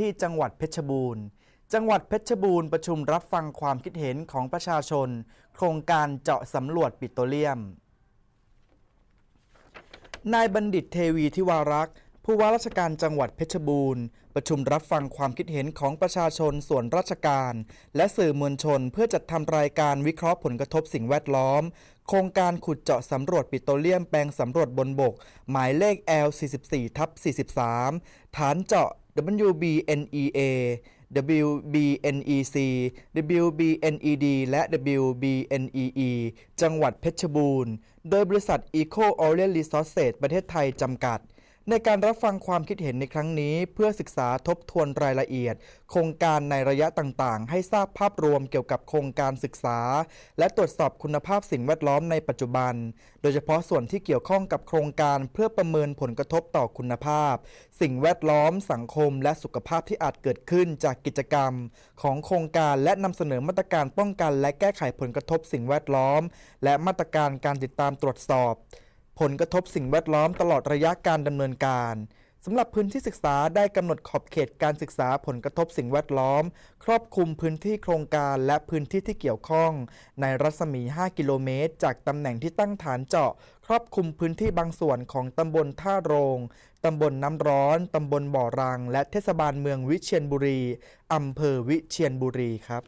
ที่จังหวัดเพชรบูรณ์ จังหวัดเพชรบูรณ์ประชุมรับฟังความคิดเห็นของประชาชน โครงการเจาะสำรวจปิโตรเลียม นายบัณฑิตเทวีทิวารักษ์ผู้ว่าราชการจังหวัดเพชรบูรณ์ ประชุมรับฟังความคิดเห็นของประชาชนส่วนราชการ และสื่อมวลชนเพื่อจัดทำรายการวิเคราะห์ผลกระทบสิ่งแวดล้อม โครงการขุดเจาะสำรวจปิโตรเลียมแปลงสำรวจบนบก หมายเลข L44 ทับ43 ฐานเจาะ WBNEA WBNEC WBNED และ WBNEE จังหวัดเพชรบูรณ์ โดยบริษัท Eco Orient Resources ประเทศไทยจำกัด ในการรับฟังความคิดเห็นในครั้งนี้ เพื่อศึกษาทบทวนรายละเอียด โครงการในระยะต่างๆ ให้ทราบภาพรวมเกี่ยวกับโครงการศึกษา และตรวจสอบคุณภาพสิ่งแวดล้อมในปัจจุบัน โดยเฉพาะส่วนที่เกี่ยวข้องกับโครงการเพื่อประเมินผลกระทบต่อคุณภาพ สิ่งแวดล้อม สังคม และสุขภาพที่อาจเกิดขึ้นจากกิจกรรม ของโครงการและนำเสนอมาตรการป้องกัน และแก้ไขผลกระทบสิ่งแวดล้อม และมาตรการการติดตามตรวจสอบ ผลกระทบสิ่งแวดล้อมตลอดระยะการดำเนินการสำหรับพื้นที่ศึกษาได้กำหนดขอบเขตการศึกษาผลกระทบสิ่งแวดล้อม ครอบคลุมพื้นที่โครงการและพื้นที่ที่เกี่ยวข้อง ในรัศมี 5 กิโลเมตร จากตำแหน่งที่ตั้งฐานเจาะ ครอบคลุมพื้นที่บางส่วนของตำบลท่าโรง ตำบลน้ำร้อน ตำบลบ่อรัง และเทศบาลเมืองวิเชียรบุรีอำเภอวิเชียรบุรีครับ